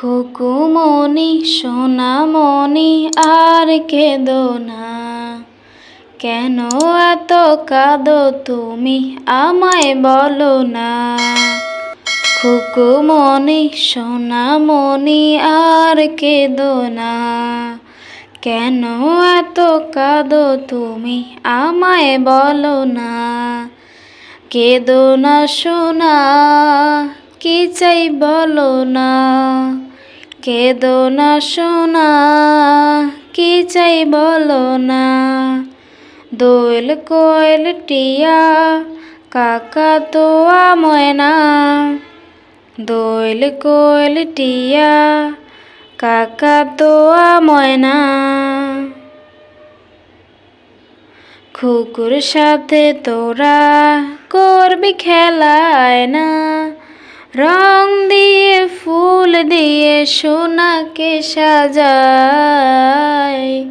খুকুমনি সোনামণি আর কেঁদো না। কেন এত কাঁদো তুমি আমায় বলো না? খুকুমনি সোনামণি আর কেঁদো না। কেন এত কাঁদো তুমি আমায় বলো না? কেঁদো না, সোনা, কি চাই বলো না? কেঁদো না সোনা, কি চাই বলো না? দোয়েল কোয়েল টিয়া, কাকা তো ময়না। দোয়েল কোয়েল টিয়া, কাকা তো ময়না। খুকুর সাথে তোরা করবি খেলায় না রং দিয়ে, ফুল দিয়ে সোনাকে সাজায়।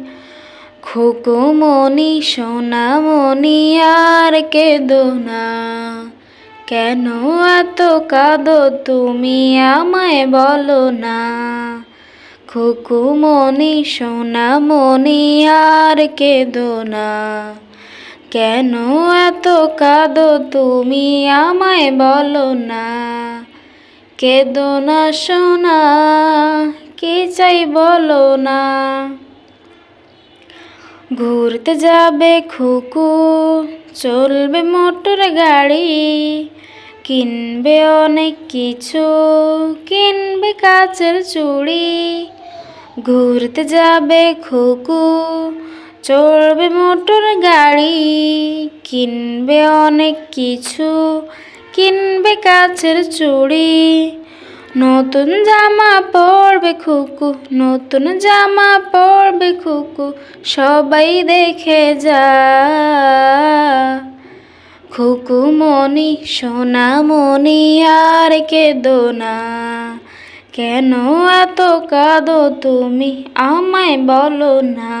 খুকুমনি সোনামণি, আর কেঁদো না। কেন এত কাঁদো তুমি আমায় বলো না? খুকুমনি সোনামণি, আর কেঁদো না। কেন এত কাঁদো তুমি আমায় বলো না? কেঁদো না সোনা, কি চাই বলো না? ঘুরতে যাবে খুকু চলবে মোটর গাড়ি, কিনবে অনেক কিছু, কিনবে কাচের চুড়ি। ঘুরতে যাবে খুকু চড়বে মোটর গাড়ি, কিনবে অনেক কিছু, কিনবে কাচের চুড়ি। নতুন জামা পরবে খুকু, নতুন জামা পরবে খুকু, সবাই দেখে যা। খুকু মনি সোনা মনি আর কেঁদো না কেন এত কাঁদো তুমি, আমায় বলো না।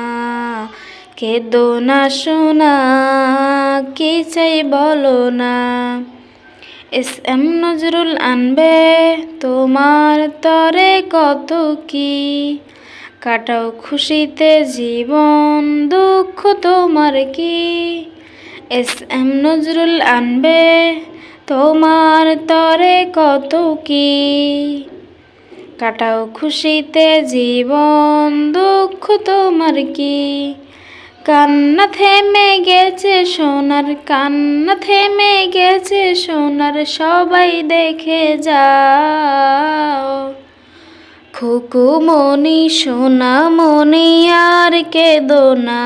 কেঁদো না সোনা, কি চাই বলো না। এস এম নজরুল আনবে, তোমার তরে কত কি? কাটাও খুশিতে জীবন, দুঃখ তোমার কি? এস এম নজরুল আনবে, তোমার তরে কত কি? কাটাও খুশিতে জীবন, দুঃখ তোমার কি? কান্না থেমে গেছে সোনার, কান্না থেমে গেছে সোনার, সবাই দেখে যাও। খুকু মনি সোনা মনি আর কেঁদো না।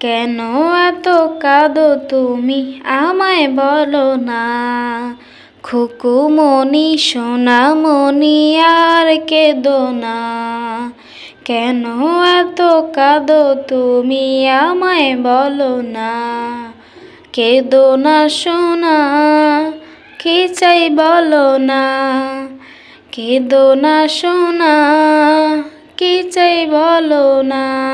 কেন এত কাঁদো তুমি, আমায় বলো না। খুকু মনি সোনা মনি আর কেঁদো না। কেন এত কাঁদো তুমি আমায় বলো না? কেদো না সোনা, কে চাই বলো না? কেদো না সোনা, কে চাই বলো না?